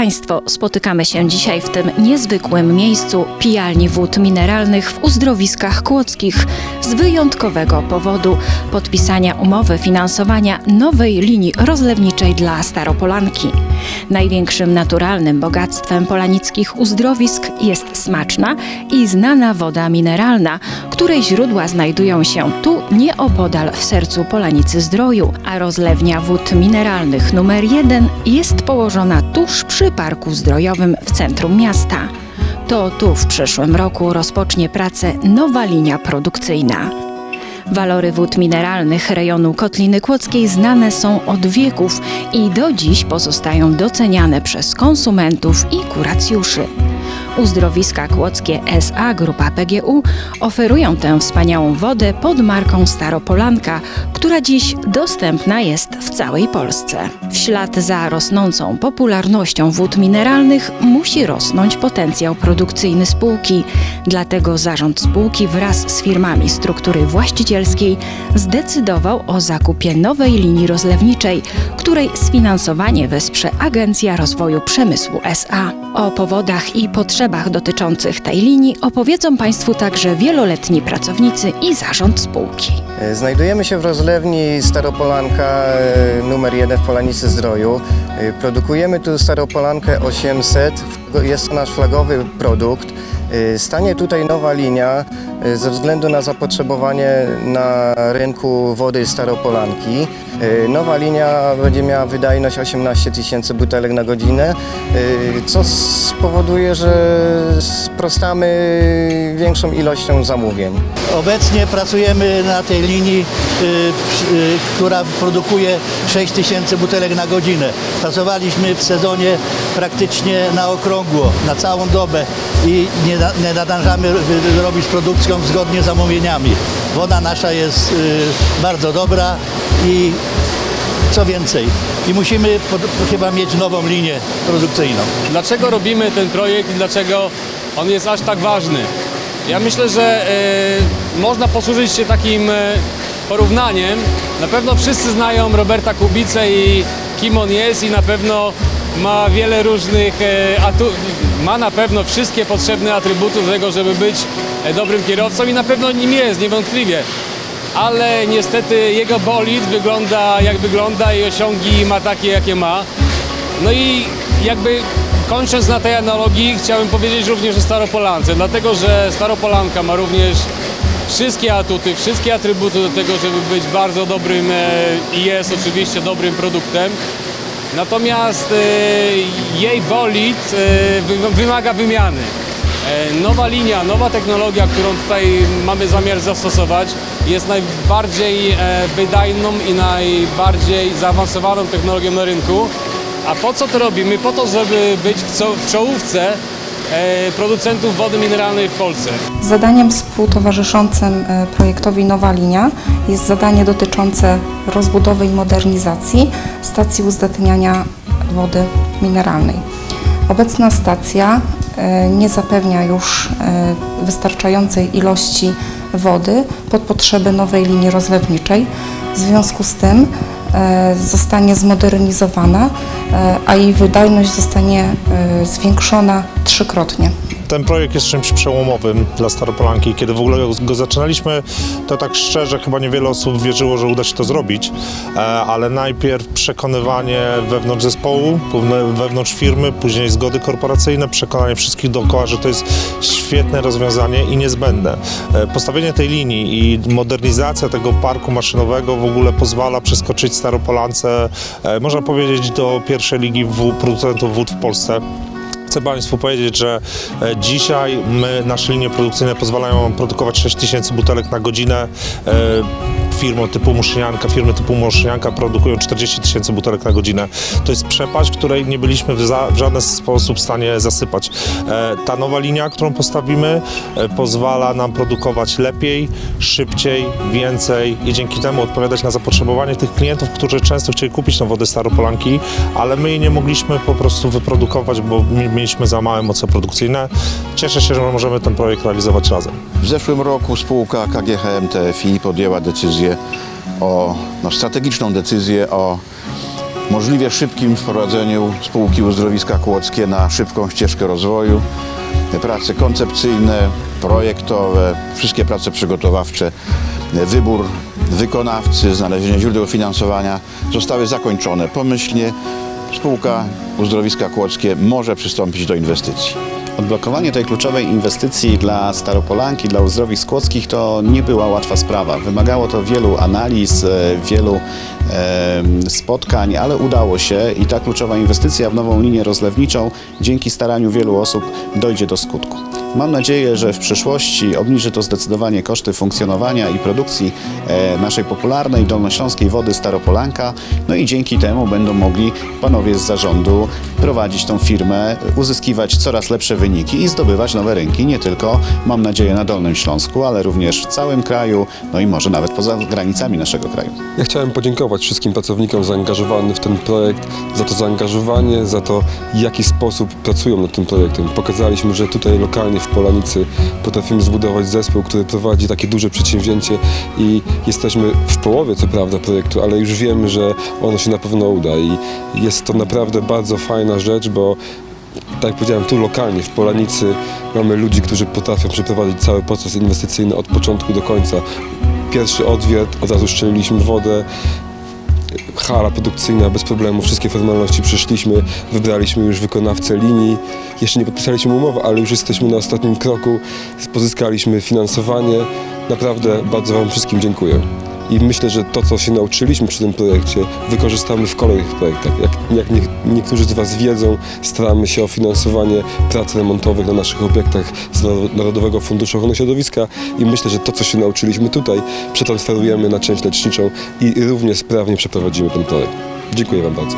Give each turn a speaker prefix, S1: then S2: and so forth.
S1: Państwo, spotykamy się dzisiaj w tym niezwykłym miejscu pijalni wód mineralnych w uzdrowiskach kłodzkich z wyjątkowego powodu podpisania umowy finansowania nowej linii rozlewniczej dla Staropolanki. Największym naturalnym bogactwem polanickich uzdrowisk jest smaczna i znana woda mineralna, której źródła znajdują się tu nieopodal w sercu Polanicy Zdroju, a rozlewnia wód mineralnych numer 1 jest położona tuż przy Parku Zdrojowym w centrum miasta. To tu w przyszłym roku rozpocznie pracę nowa linia produkcyjna. Walory wód mineralnych rejonu Kotliny Kłodzkiej znane są od wieków i do dziś pozostają doceniane przez konsumentów i kuracjuszy. Uzdrowiska Kłodzkie SA Grupa PGU oferują tę wspaniałą wodę pod marką Staropolanka, która dziś dostępna jest całej Polsce. W ślad za rosnącą popularnością wód mineralnych musi rosnąć potencjał produkcyjny spółki. Dlatego zarząd spółki wraz z firmami struktury właścicielskiej zdecydował o zakupie nowej linii rozlewniczej, której sfinansowanie wesprze Agencja Rozwoju Przemysłu SA. O powodach i potrzebach dotyczących tej linii opowiedzą Państwu także wieloletni pracownicy i zarząd spółki.
S2: E, Znajdujemy się w rozlewni Staropolanka e, numer 1 w Polanicy Zdroju. E, Produkujemy tu Staropolankę 800. Jest to nasz flagowy produkt. E, Stanie tutaj nowa linia e, ze względu na zapotrzebowanie na rynku wody Staropolanki. E, Nowa linia będzie miała wydajność 18 tysięcy butelek na godzinę, co spowoduje, że sprostamy większą ilością zamówień.
S3: Obecnie pracujemy na tej linii, y, y, która produkuje 6 tysięcy butelek na godzinę. Pracowaliśmy w sezonie praktycznie na okrągło, na całą dobę i nie, nie nadążamy robić produkcją zgodnie z zamówieniami. Woda nasza jest y, bardzo dobra i co więcej, i musimy pod, chyba mieć nową linię produkcyjną.
S4: Dlaczego robimy ten projekt i dlaczego on jest aż tak ważny? Ja myślę, że e, można posłużyć się takim e, porównaniem. Na pewno wszyscy znają Roberta Kubicę i kim on jest i na pewno ma wiele różnych e, ma na pewno wszystkie potrzebne atrybuty do tego, żeby być e, dobrym kierowcą i na pewno nim jest, niewątpliwie. Ale niestety jego bolid wygląda jak wygląda i osiągi ma takie jakie ma. No i jakby kończąc na tej analogii, chciałem powiedzieć również o Staropolance, dlatego że Staropolanka ma również wszystkie atuty, wszystkie atrybuty do tego, żeby być bardzo dobrym e, i jest oczywiście dobrym produktem. Natomiast e, jej bolid e, wy- wymaga wymiany. E, Nowa linia, nowa technologia, którą tutaj mamy zamiar zastosować, jest najbardziej e, wydajną i najbardziej zaawansowaną technologią na rynku. A po co to robimy? Po to, żeby być w czołówce producentów wody mineralnej w Polsce.
S5: Zadaniem współtowarzyszącym e, projektowi Nowa Linia jest zadanie dotyczące rozbudowy i modernizacji stacji uzdatniania wody mineralnej. Obecna stacja e, nie zapewnia już e, wystarczającej ilości wody pod potrzeby nowej linii rozlewniczej. W związku z tym e, zostanie zmodernizowana, e, a jej wydajność zostanie e, zwiększona trzykrotnie.
S6: Ten projekt jest czymś przełomowym dla Staropolanki. Kiedy w ogóle go zaczynaliśmy, to tak szczerze chyba niewiele osób wierzyło, że uda się to zrobić, E, ale najpierw przekonywanie wewnątrz zespołu, wewnątrz firmy, później zgody korporacyjne, przekonanie wszystkich dookoła, że to jest świetne rozwiązanie i niezbędne. E, Postawienie tej linii i modernizacja tego parku maszynowego w ogóle pozwala przeskoczyć Staropolance, e, można powiedzieć, do pierwszej ligi producentów wód w Polsce. Chcę Państwu powiedzieć, że e, dzisiaj my, nasze linie produkcyjne pozwalają produkować 6 tysięcy butelek na godzinę. Firmy typu Muszynianka, firmy typu Muszynianka produkują 40 tysięcy butelek na godzinę. To jest przepaść, której nie byliśmy w, za, w żaden sposób w stanie zasypać. E, Ta nowa linia, którą postawimy, e, pozwala nam produkować lepiej, szybciej, więcej i dzięki temu odpowiadać na zapotrzebowanie tych klientów, którzy często chcieli kupić tą wodę Staropolanki, ale my jej nie mogliśmy po prostu wyprodukować, bo mi- mieliśmy za małe moce produkcyjne. Cieszę się, że możemy ten projekt realizować razem.
S7: W zeszłym roku spółka KGHM TFI podjęła decyzję o, no, strategiczną decyzję o możliwie szybkim wprowadzeniu spółki Uzdrowiska Kłodzkie na szybką ścieżkę rozwoju. Prace koncepcyjne, projektowe, wszystkie prace przygotowawcze, wybór wykonawcy, znalezienie źródeł finansowania zostały zakończone pomyślnie. Spółka Uzdrowiska Kłodzkie może przystąpić do inwestycji.
S8: Odblokowanie tej kluczowej inwestycji dla Staropolanki, dla uzdrowisk kłodzkich to nie była łatwa sprawa. Wymagało to wielu analiz, e, wielu spotkań, ale udało się i ta kluczowa inwestycja w nową linię rozlewniczą dzięki staraniu wielu osób dojdzie do skutku. Mam nadzieję, że w przyszłości obniży to zdecydowanie koszty funkcjonowania i produkcji e, naszej popularnej dolnośląskiej wody Staropolanka, no i dzięki temu będą mogli panowie z zarządu prowadzić tą firmę, uzyskiwać coraz lepsze wyniki i zdobywać nowe rynki, nie tylko, mam nadzieję, na Dolnym Śląsku, ale również w całym kraju, no i może nawet poza granicami naszego kraju.
S9: Ja chciałem podziękować wszystkim pracownikom zaangażowanym w ten projekt za to zaangażowanie, za to, w jaki sposób pracują nad tym projektem. Pokazaliśmy, że tutaj lokalnie w Polanicy potrafimy zbudować zespół, który prowadzi takie duże przedsięwzięcie i jesteśmy w połowie, co prawda, projektu, ale już wiemy, że ono się na pewno uda i jest to naprawdę bardzo fajna rzecz, bo tak jak powiedziałem, tu lokalnie w Polanicy mamy ludzi, którzy potrafią przeprowadzić cały proces inwestycyjny od początku do końca. Pierwszy odwiert, od razu szczeliliśmy wodę, hala produkcyjna bez problemu, wszystkie formalności przeszliśmy, wybraliśmy już wykonawcę linii. Jeszcze nie podpisaliśmy umowy, ale już jesteśmy na ostatnim kroku, pozyskaliśmy finansowanie. Naprawdę bardzo Wam wszystkim dziękuję. I myślę, że to, co się nauczyliśmy przy tym projekcie, wykorzystamy w kolejnych projektach. Jak, jak nie, niektórzy z Was wiedzą, staramy się o finansowanie prac remontowych na naszych obiektach z Naro- Narodowego Funduszu Ochrony Środowiska i myślę, że to, co się nauczyliśmy tutaj, przetransferujemy na część leczniczą i równie sprawnie przeprowadzimy ten projekt. Dziękuję Wam bardzo.